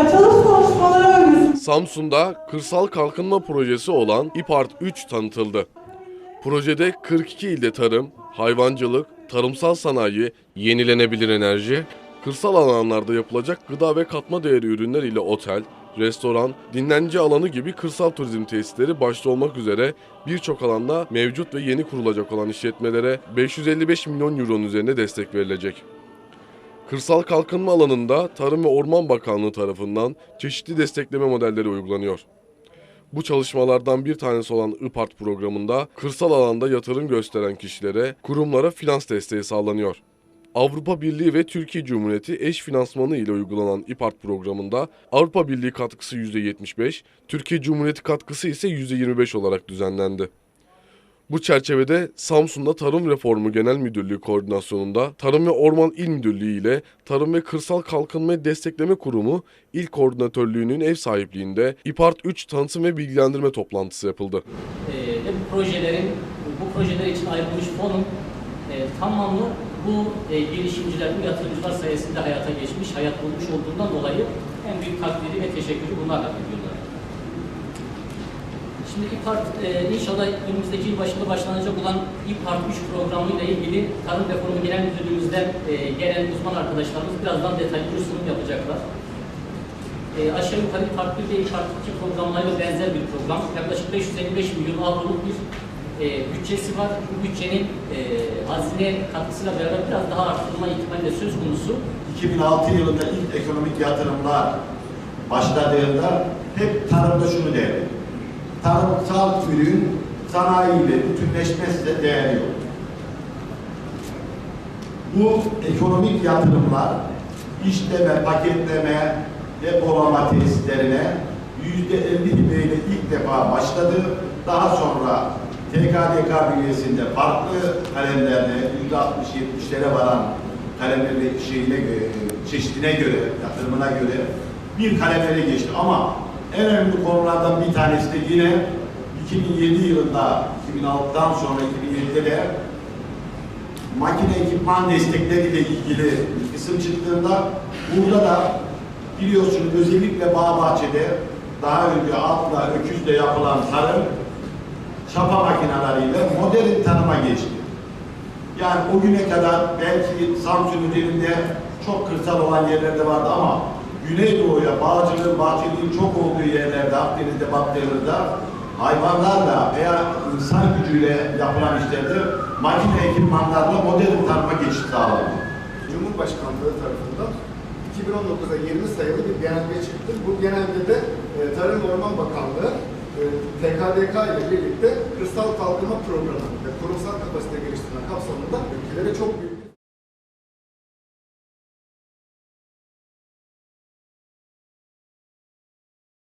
Açılış konuşmaları öncesi Samsun'da kırsal kalkınma projesi olan İPART 3 tanıtıldı. Projede 42 ilde tarım, hayvancılık, tarımsal sanayi, yenilenebilir enerji, kırsal alanlarda yapılacak gıda ve katma değeri ürünler ile otel, restoran, dinlence alanı gibi kırsal turizm tesisleri başta olmak üzere birçok alanda mevcut ve yeni kurulacak olan işletmelere 555 milyon euronun üzerine destek verilecek. Kırsal kalkınma alanında Tarım ve Orman Bakanlığı tarafından çeşitli destekleme modelleri uygulanıyor. Bu çalışmalardan bir tanesi olan IPART programında kırsal alanda yatırım gösteren kişilere, kurumlara finans desteği sağlanıyor. Avrupa Birliği ve Türkiye Cumhuriyeti eş finansmanı ile uygulanan İPART programında Avrupa Birliği katkısı %75, Türkiye Cumhuriyeti katkısı ise %25 olarak düzenlendi. Bu çerçevede Samsun'da Tarım Reformu Genel Müdürlüğü koordinasyonunda Tarım ve Orman İl Müdürlüğü ile Tarım ve Kırsal Kalkınma Destekleme Kurumu İl Koordinatörlüğü'nün ev sahipliğinde İPART 3 tanıtım ve bilgilendirme toplantısı yapıldı. Ve bu projelerin, bu projeler için ayrılmış fonun e, tamamı bu e, girişimciler, bu yatırımcılar sayesinde hayata geçmiş, hayat bulmuş olduğundan dolayı en büyük takdiri ve teşekkürü bunlarla ediyorlar. Şimdi İPART e, inşallah önümüzdeki yıl başında başlanacak olan İPART 3 programı ile ilgili Tarım Reformu Genel Müdürlüğümüzden e, gelen uzman arkadaşlarımız birazdan detaylı bir sunum yapacaklar. E, aşağı yukarı İPART 1 ve İPART 2 programlarıyla benzer bir program. Yaklaşık 555 milyon avroluk bir e, bütçesi var. Bu bütçenin e, hazine katkısıyla beraber biraz daha arttırılma ihtimali de söz konusu. 2006 yılında ilk ekonomik yatırımlar başladığında hep tarımda şunu derdi. Tarımsal ürün sanayiyle bütünleşmezse değeri yok. Bu ekonomik yatırımlar işleme, paketleme, depolama tesislerine yüzde elli ile ilk defa başladı. Daha sonra TKDK bünyesinde farklı kalemlerde yüzde 60-70'lere varan kalemleri şeyine göre, çeşidine göre, yatırımına göre bir kalemlere geçti. Ama en önemli konulardan bir tanesi de yine 2007 yılında, 2006'dan sonra 2007'de de makine ekipman destekleriyle ilgili bir kısım çıktığında burada da biliyorsunuz özellikle bağ bahçede daha önce atla, öküzle yapılan tarım çapa makineleriyle modern tarıma geçti. Yani o güne kadar belki Samsun üzerinde çok kırsal olan yerlerde vardı ama Güneydoğu'ya bağcılığın, bahçeliğin çok olduğu yerlerde, Akdeniz'de, Batı hayvanlarla veya insan gücüyle yapılan işlerde makine ekipmanlarla modern tarıma geçiş sağlandı. Cumhurbaşkanlığı tarafından 2019'da 20 sayılı bir genelge çıktı. Bu genelgede e, Tarım Orman Bakanlığı e, TKDK ile birlikte kırsal kalkınma programı ve kurumsal kapasite geliştirme kapsamında ülkelere çok büyük